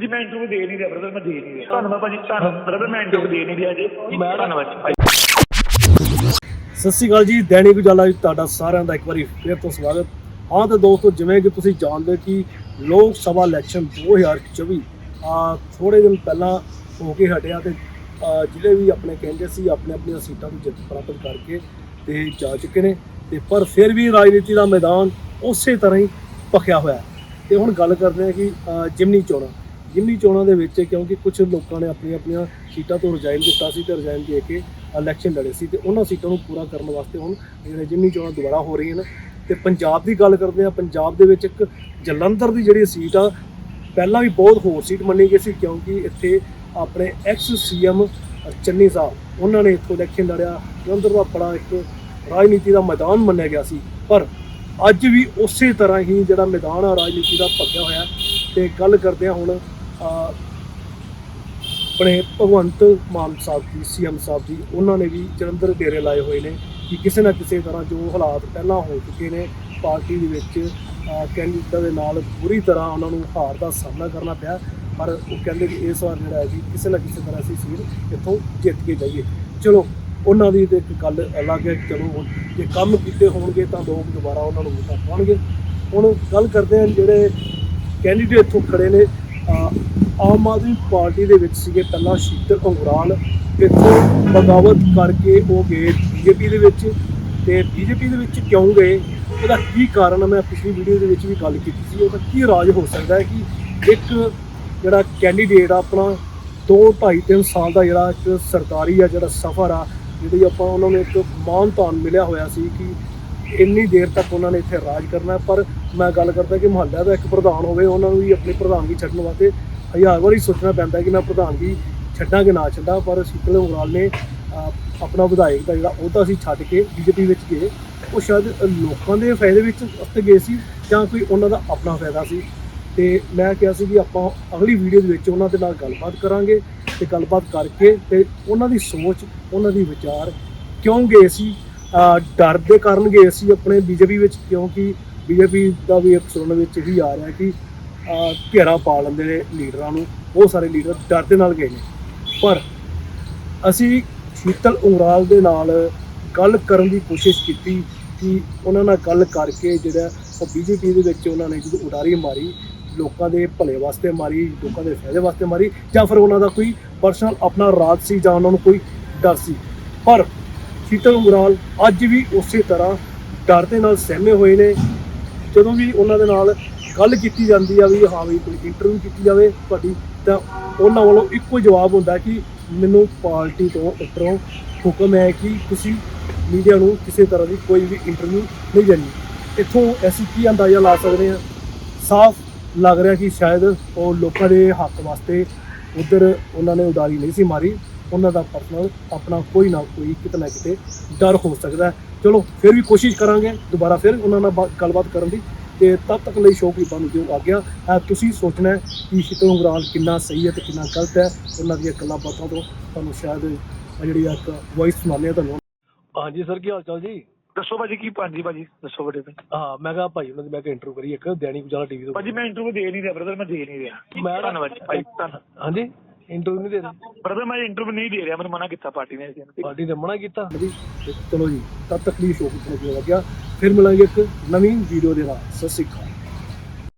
ਜੀ ਮੈਂ ਇੰਟਰਵਿਊ ਦੇ ਨਹੀਂ ਰਿਹਾ ਬ੍ਰਦਰ ਮੈਂ ਦੇ ਨਹੀਂ ਰਿਹਾ। ਧੰਨਵਾਦ ਭਾਜੀ ਧੰਨਵਾਦ ਬ੍ਰਦਰ ਮੈਂ ਇੰਟਰਵਿਊ ਦੇ ਨਹੀਂ ਰਿਹਾ ਜੀ। ਧੰਨਵਾਦ ਜੀ। ਸਤਿ ਸ਼੍ਰੀ ਅਕਾਲ ਜੀ ਦੈਨਿਕ ਉਜਾਲਾ ਵਿੱਚ ਤੁਹਾਡਾ ਸਾਰਿਆਂ ਦਾ ਇੱਕ ਵਾਰੀ ਫਿਰ ਤੋਂ ਸਵਾਗਤ। ਹਾਂ ਤੇ ਦੋਸਤੋ ਜਿਵੇਂ ਕਿ ਤੁਸੀਂ ਜਾਣਦੇ ਕਿ ਲੋਕ ਸਭਾ ਇਲੈਕਸ਼ਨ 2024 ਆ ਥੋੜੇ ਦਿਨ ਪਹਿਲਾਂ ਹੋ ਕੇ ਹਟਿਆ ਤੇ ਜਿਹੜੇ ਵੀ ਆਪਣੇ ਕੈਂਡੀਡੇਟ ਸੀ ਆਪਣੇ ਆਪਣੀਆਂ ਸੀਟਾਂ ਤੋਂ ਜਿੱਤ ਪ੍ਰਾਪਤ ਕਰਕੇ ਤੇ ਜਾ ਚੁੱਕੇ ਨੇ। ਤੇ ਪਰ ਫਿਰ ਵੀ ਰਾਜਨੀਤੀ ਦਾ ਮੈਦਾਨ ਉਸੇ ਤਰ੍ਹਾਂ ਹੀ ਭਖਿਆ ਹੋਇਆ। ਤੇ ਹੁਣ ਗੱਲ ਕਰਦੇ ਹਾਂ ਕਿ ਜਿਮਨੀ ਚੋਣਾਂ। ਜਿਮਨੀ ਚੋਣਾਂ ਦੇ ਵਿੱਚ, ਕਿਉਂਕਿ ਕੁਝ ਲੋਕਾਂ ਨੇ ਆਪਣੀਆਂ ਆਪਣੀਆਂ ਸੀਟਾਂ ਤੋਂ ਰਿਜ਼ਾਈਨ ਦਿੱਤਾ ਸੀ ਤੇ ਰਿਜ਼ਾਈਨ ਦੇ ਕੇ ਇਲੈਕਸ਼ਨ ਲੜੇ ਸੀ ਤੇ ਉਹਨਾਂ ਸੀਟਾਂ ਨੂੰ ਪੂਰਾ ਕਰਨ ਵਾਸਤੇ ਹੁਣ ਜਿਹੜੇ ਜਿਮਨੀ ਚੋਣਾਂ ਦੁਬਾਰਾ ਹੋ ਰਹੀਆਂ ਨੇ। ਤੇ ਪੰਜਾਬ ਦੀ ਗੱਲ ਕਰਦੇ ਆ ਪੰਜਾਬ ਦੇ ਵਿੱਚ ਇੱਕ ਜਲੰਧਰ ਦੀ ਜਿਹੜੀ ਸੀਟ ਆ, ਪਹਿਲਾਂ ਵੀ ਬਹੁਤ ਹੋਰ ਸੀਟ ਮੰਨੀ ਗਈ ਸੀ, ਕਿਉਂਕਿ ਇੱਥੇ ਆਪਣੇ ਐਕਸ ਸੀਐਮ ਚੰਨੀ ਸਾਹਿਬ, ਉਹਨਾਂ ਨੇ ਇੱਥੋਂ ਇਲੈਕਸ਼ਨ ਲੜਿਆ। ਜਲੰਧਰ ਦਾ ਬੜਾ ਇੱਕ ਰਾਜਨੀਤੀ ਦਾ ਮੈਦਾਨ ਮੰਨਿਆ ਗਿਆ ਸੀ, ਪਰ ਅੱਜ ਵੀ ਉਸੇ ਤਰ੍ਹਾਂ ਹੀ ਜਿਹੜਾ ਮੈਦਾਨ ਆ, ਰਾਜਨੀਤੀ ਦਾ ਭੱਜਿਆ ਹੋਇਆ। ਤੇ ਗੱਲ ਕਰਦੇ ਆ ਹੁਣ ਆਪਣੇ ਭਗਵੰਤ ਮਾਨ ਸਾਹਿਬ ਜੀ, ਸੀਐਮ ਸਾਹਿਬ ਜੀ, ਉਹਨਾਂ ਨੇ ਵੀ ਜਲੰਧਰ ਡੇਰੇ ਲਾਏ ਹੋਏ ਨੇ ਕਿ ਕਿਸੇ ਨਾ ਕਿਸੇ ਤਰ੍ਹਾਂ ਜੋ ਹਾਲਾਤ ਪਹਿਲਾਂ ਹੋ ਚੁੱਕੇ ਨੇ, ਪਾਰਟੀ ਦੇ ਵਿੱਚ ਕੈਂਡੀਡੇਟਾਂ ਦੇ ਨਾਲ ਬੁਰੀ ਤਰ੍ਹਾਂ ਉਹਨਾਂ ਨੂੰ ਹਾਰ ਦਾ ਸਾਹਮਣਾ ਕਰਨਾ ਪਿਆ। ਪਰ ਉਹ ਕਹਿੰਦੇ ਕਿ ਇਸ ਵਾਰ ਜਿਹੜਾ ਹੈ ਜੀ, ਕਿਸੇ ਨਾ ਕਿਸੇ ਤਰ੍ਹਾਂ ਅਸੀਂ ਸੀਟ ਇੱਥੋਂ ਜਿੱਤ ਕੇ ਜਾਈਏ। ਚਲੋ, ਉਹਨਾਂ ਦੀ ਤੇ ਇੱਕ ਗੱਲ ਅਲੱਗ ਹੈ ਚਲੋ ਹੁਣ ਜੇ ਕੰਮ ਕੀਤੇ ਹੋਣਗੇ ਤਾਂ ਲੋਕ ਦੁਬਾਰਾ ਉਹਨਾਂ ਨੂੰ ਵੋਟਾਂ ਪਾਉਣਗੇ। ਹੁਣ ਗੱਲ ਕਰਦੇ ਹਾਂ ਜਿਹੜੇ ਕੈਂਡੀਡੇਟ ਇੱਥੋਂ ਖੜੇ ਨੇ ਆਮ ਆਦਮੀ ਪਾਰਟੀ ਦੇ ਵਿੱਚ ਸੀਗੇ ਪਹਿਲਾਂ ਸ਼ੀਤਲ ਅੰਗਰਾਲ ਇੱਥੋਂ ਬਗਾਵਤ ਕਰਕੇ ਉਹ ਗਏ ਬੀਜੇਪੀ ਦੇ ਵਿੱਚ। ਤੇ ਬੀਜੇਪੀ ਦੇ ਵਿੱਚ ਕਿਉਂ ਗਏ? ਉਹਦਾ ਕੀ ਕਾਰਨ ਮੈਂ ਪਿਛਲੀ ਵੀਡੀਓ ਦੇ ਵਿੱਚ ਵੀ ਗੱਲ ਕੀਤੀ ਸੀ। ਉਹਦਾ ਕੀ ਰਾਜ ਹੋ ਸਕਦਾ ਹੈ ਕਿ ਇੱਕ ਜਿਹੜਾ ਕੈਂਡੀਡੇਟ ਆ, ਆਪਣਾ 2 2.5 3 ਸਾਲ ਦਾ ਜਿਹੜਾ ਇੱਕ ਸਰਕਾਰੀ ਆ, ਜਿਹੜਾ ਸਫ਼ਰ ਆ, ਜਿਹੜੀ ਆਪਾਂ ਉਹਨਾਂ ਨੂੰ ਇੱਕ ਮਾਨ ਤਾਨ ਮਿਲਿਆ ਹੋਇਆ ਸੀ ਕਿ ਇੰਨੀ ਦੇਰ ਤੱਕ ਉਹਨਾਂ ਨੇ ਇੱਥੇ ਰਾਜ ਕਰਨਾ ਪਰ ਮੈਂ ਗੱਲ ਕਰਦਾ ਕਿ ਮੁਹੱਲਾ ਦਾ ਇੱਕ ਪ੍ਰਧਾਨ ਹੋਵੇ, ਉਹਨਾਂ ਨੂੰ ਵੀ ਆਪਣੀ ਪ੍ਰਧਾਨਗੀ ਛੱਡਣ ਵਾਸਤੇ ਹਜ਼ਾਰ ਵਾਰੀ ਸੋਚਣਾ ਪੈਂਦਾ ਕਿ ਮੈਂ ਪ੍ਰਧਾਨਗੀ ਛੱਡਾਂ ਕਿ ਨਾ ਛੱਡਾਂ। ਪਰ ਸ਼ੀਤਲ ਉਂਗਰਾਲ ਨੇ ਆਪਣਾ ਵਿਧਾਇਕ ਦਾ ਜਿਹੜਾ ਅਹੁਦਾ ਸੀ ਛੱਡ ਕੇ ਬੀਜੇਪੀ ਵਿੱਚ ਗਏ। ਉਹ ਸ਼ਾਇਦ ਲੋਕਾਂ ਦੇ ਫਾਇਦੇ ਵਿੱਚ ਉੱਤੇ ਗਏ ਸੀ ਜਾਂ ਕੋਈ ਉਹਨਾਂ ਦਾ ਆਪਣਾ ਫਾਇਦਾ ਸੀ। ਤੇ ਮੈਂ ਕਿਹਾ ਸੀ ਵੀ ਆਪਾਂ ਅਗਲੀ ਵੀਡੀਓ ਦੇ ਵਿੱਚ ਉਹਨਾਂ ਦੇ ਨਾਲ ਗੱਲਬਾਤ ਕਰਾਂਗੇ ਤੇ ਗੱਲਬਾਤ ਕਰਕੇ ਤੇ ਉਹਨਾਂ ਦੀ ਸੋਚ, ਉਹਨਾਂ ਦੀ ਵਿਚਾਰ ਕਿਉਂ ਗਏ ਸੀ ਡਰ ਦੇ ਕਾਰਨ ਗਏ ਸੀ ਆਪਣੇ ਬੀਜੇਪੀ ਵਿੱਚ, ਕਿਉਂਕਿ ਬੀਜੇਪੀ ਦਾ ਵੀ ਇੱਕ ਸੁਣਨ ਵਿੱਚ ਹੀ ਆ ਰਿਹਾ ਕਿ, ਅਹ, ਘੇਰਾ ਪਾ ਲੈਂਦੇ ਨੇ ਲੀਡਰਾਂ ਨੂੰ, ਬਹੁਤ ਸਾਰੇ ਲੀਡਰ ਡਰ ਦੇ ਨਾਲ ਗਏ ਨੇ। ਪਰ ਅਸੀਂ ਸ਼ੀਤਲ ਉਂਗਰਾਲ ਦੇ ਨਾਲ ਗੱਲ ਕਰਨ ਦੀ ਕੋਸ਼ਿਸ਼ ਕੀਤੀ ਕਿ ਉਹਨਾਂ ਨਾਲ ਗੱਲ ਕਰਕੇ ਜਿਹੜਾ ਉਹ ਬੀਜੇਪੀ ਦੇ ਵਿੱਚ ਉਹਨਾਂ ਨੇ ਜਦੋਂ ਉਡਾਰੀ ਮਾਰੀ, ਲੋਕਾਂ ਦੇ ਭਲੇ ਵਾਸਤੇ ਮਾਰੀ, ਲੋਕਾਂ ਦੇ ਫਾਇਦੇ ਵਾਸਤੇ ਮਾਰੀ, ਜਾਂ ਫਿਰ ਉਹਨਾਂ ਦਾ ਕੋਈ ਪਰਸਨਲ ਆਪਣਾ ਰਾਜ ਸੀ ਜਾਂ ਉਹਨਾਂ ਨੂੰ ਕੋਈ ਡਰ ਸੀ। ਪਰ ਸ਼ੀਤਲ ਉਂਗਰਾਲ ਅੱਜ ਵੀ ਉਸੇ ਤਰ੍ਹਾਂ ਡਰ ਦੇ ਨਾਲ ਸਹਿਮੇ ਹੋਏ ਨੇ। ਜਦੋਂ ਵੀ ਉਹਨਾਂ ਦੇ ਨਾਲ ਗੱਲ ਕੀਤੀ ਜਾਂਦੀ ਆ ਵੀ ਹਾਂ ਵੀ ਕੋਈ ਇੰਟਰਵਿਊ ਕੀਤੀ ਜਾਵੇ ਤੁਹਾਡੀ, ਤਾਂ ਉਹਨਾਂ ਵੱਲੋਂ ਇੱਕੋ ਜਵਾਬ ਹੁੰਦਾ ਕਿ ਮੈਨੂੰ ਪਾਰਟੀ ਤੋਂ ਉੱਪਰੋਂ ਹੁਕਮ ਹੈ ਕਿ ਤੁਸੀਂ ਮੀਡੀਆ ਨੂੰ ਕਿਸੇ ਤਰ੍ਹਾਂ ਦੀ ਕੋਈ ਵੀ ਇੰਟਰਵਿਊ ਨਹੀਂ ਦੇਣੀ। ਇੱਥੋਂ ਅਸੀਂ ਕੀ ਅੰਦਾਜ਼ਾ ਲਾ ਸਕਦੇ ਹਾਂ? ਸਾਫ਼ ਲੱਗ ਰਿਹਾ ਕਿ ਸ਼ਾਇਦ ਉਹ ਲੋਕਾਂ ਦੇ ਹੱਕ ਵਾਸਤੇ ਉਧਰ ਉਹਨਾਂ ਨੇ ਉਡਾਰੀ ਨਹੀਂ ਸੀ ਮਾਰੀ। ਉਹਨਾਂ ਦਾ ਪਰਸਨਲ ਆਪਣਾ ਕੋਈ ਨਾ ਕੋਈ ਕਿਤੇ ਨਾ ਕਿਤੇ ਡਰ ਹੋ ਸਕਦਾ ਚਲੋ ਫਿਰ ਵੀ ਕੋਸ਼ਿਸ਼ ਕਰਾਂਗੇ ਦੁਬਾਰਾ ਫਿਰ ਉਹਨਾਂ ਨਾਲ ਗੱਲਬਾਤ ਕਰਨ ਦੀ। ਤੇ ਤਦ ਤੱਕ ਲਈ ਸ਼ੋਅ ਕੀਪਾਂ ਨੂੰ ਦਿਓ ਆ ਗਿਆ? ਤੁਸੀਂ ਸੋਚਣਾ ਕਿ ਸ਼ੀਤਲ ਉਂਗਰਾਲ ਕਿੰਨਾ ਸਹੀ ਹੈ ਤੇ ਕਿੰਨਾ ਗਲਤ ਹੈ। ਉਹਨਾਂ ਦੀਆਂ ਗੱਲਾਂ ਬਾਤਾਂ ਤੋਂ ਤੁਹਾਨੂੰ ਸ਼ਾਇਦ ਜਿਹੜੀ ਆ ਇੱਕ ਵੌਇਸ ਸੁਣਾਉਂਦੇ ਆ ਤੁਹਾਨੂੰ। ਹਾਂਜੀ ਸਰ ਕੀ ਹਾਲ ਚਾਲ ਜੀ? ਦੱਸੋ ਭਾਜੀ ਕੀ ਭਾਜੀ ਭਾਜੀ ਦੱਸੋ ਬੜੇ ਭਾਈ ਹਾਂ ਮੈਂ ਕਿਹਾ ਭਾਈ ਉਹਨਾਂ ਦੀ ਮੈਂ ਕਿ ਇੰਟਰਵਿਊ ਕਰੀ ਇੱਕ ਦੈਨਿਕ ਉਜਾਲਾ ਟੀਵੀ ਤੋਂ। ਭਾਜੀ ਮੈਂ ਇੰਟਰਵਿਊ ਦੇ ਨਹੀਂ ਰਿਹਾ ਬ੍ਰਦਰ ਮੈਂ ਦੇ ਨਹੀਂ ਰਿਹਾ। ਮੈਂ- ਧੰਨਵਾਦ ਭਾਈ ਧੰਨਵਾਦ ਹਾਂਜੀ? ਇੰਟਰਵਿਊ ਨਹੀਂ ਦੇ ਰਹੇ। ਬ੍ਰਦਰ ਮੈਂ ਇੰਟਰਵਿਊ ਨਹੀਂ ਦੇ ਰਿਹਾ ਮੈਨੂੰ ਮਨਾ ਕੀਤਾ ਪਾਰਟੀ ਨੇ ਪਾਰਟੀ ਨੇ ਮਨਾ ਕੀਤਾ। ਚਲੋ ਜੀ ਤਦ ਤੱਕ ਲਈ ਸ਼ੋਅ ਕਿਤੇ ਲੱਗਿਆ। ਫਿਰ ਮਿਲਾਂਗੇ ਇੱਕ ਨਵੀਂ ਵੀਡੀਓ ਦੇ ਨਾਲ। ਸਤਿ ਸ਼੍ਰੀ ਅਕਾਲ।